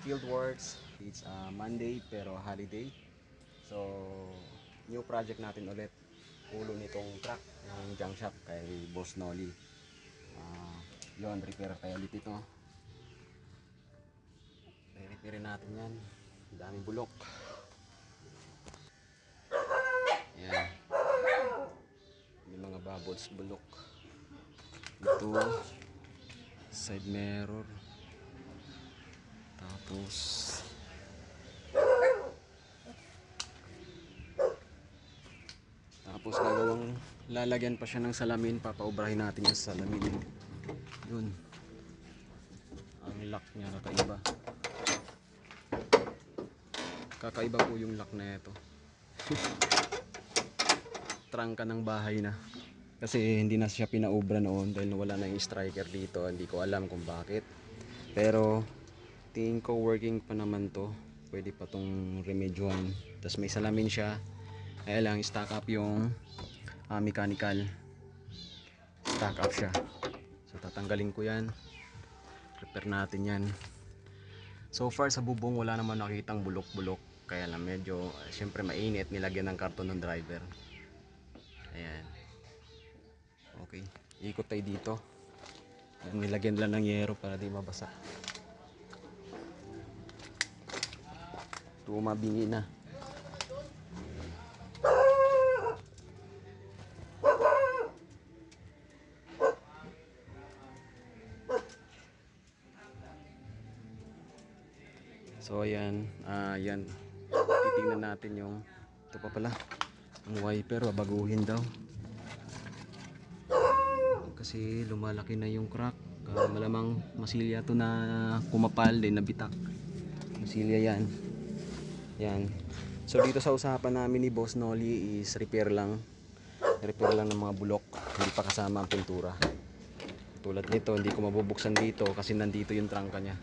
field works. It's uh, Monday pero holiday. So, new project natin ulit. Ulo nitong truck ng junk shop kay Boss Nolly. Ah, yun, repair tayo ulit ito. Re-repairin natin yan. Daming bulok. Yan. May mga bubbles bulok. Ito. Side mirror. Tapos Tapos gagawang lalagyan pa siya ng salamin, papaubrahin natin yung salamin. Yun. Ang lock niya kakaiba. Kakaiba po yung lock na ito. Trangka ng bahay na. Kasi hindi na siya pinaubra noon dahil wala na yung striker dito. Hindi ko alam kung bakit. Pero tingin ko working pa naman to. Pwede pa tong remedyohan. Tapos may salamin siya. Kaya lang stack up yung ah, mechanical. Stack up siya. So tatanggalin ko yan. Repair natin yan. So far sa bubong wala naman nakitang bulok-bulok. Kaya lang medyo eh, syempre mainit nilagyan ng karton ng driver. Ayan. Okay. Ikot tayo dito. Nilagyan lang ng yero para di mabasa. Tumabingi na. So ayan, ah yan. Titingnan natin yung ito pa pala. Ang wiper, babaguhin daw. Kasi lumalaki na yung crack. Ah, malamang masilya to na kumapal din nabitak. Masilya yan. Yan. So dito sa usapan namin ni Boss Nolly is repair lang. Repair lang ng mga bulok. Hindi pa kasama ang pintura. Tulad nito, hindi ko mabubuksan dito kasi nandito yung trangka niya.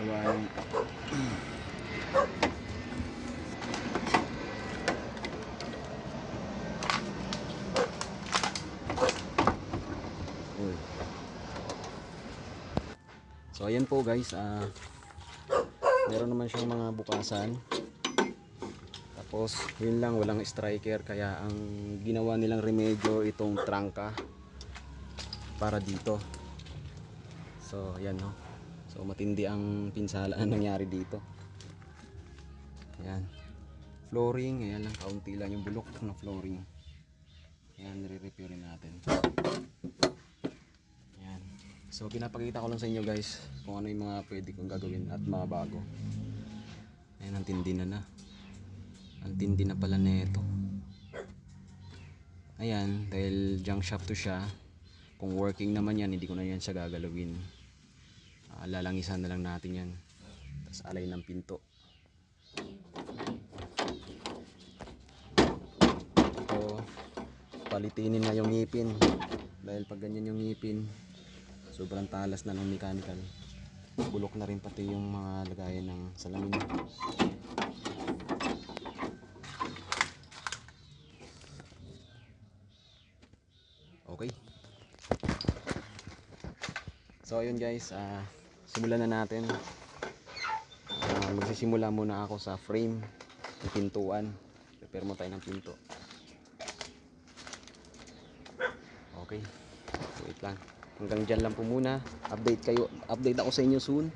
gawain Uy. So ayan po guys, ah meron naman siyang mga bukasan. Tapos yun lang walang striker kaya ang ginawa nilang remedyo itong trangka para dito. So ayan no. So matindi ang pinsala na nangyari dito. Ayan. Flooring, ayan lang kaunti lang yung bulok ng flooring. Ayan, nire-repair natin. So pinapakita ko lang sa inyo guys kung ano yung mga pwede kong gagawin at mga bago. Ayan, ang tindi na na. Ang tindi na pala nito. Ayan, dahil junk shop to siya. Kung working naman yan, hindi ko na yan siya gagalawin. Ah, lalangisan na lang natin yan tapos alay ng pinto ito palitinin na yung ngipin dahil pag ganyan yung ngipin sobrang talas na ng mechanical bulok na rin pati yung mga lagayan ng salamin okay So ayun guys, ah simulan na natin. Ah, magsisimula muna ako sa frame ng pintuan. Prepare mo tayo ng pinto. Okay. Wait lang. Hanggang dyan lang po muna. Update kayo. Update ako sa inyo soon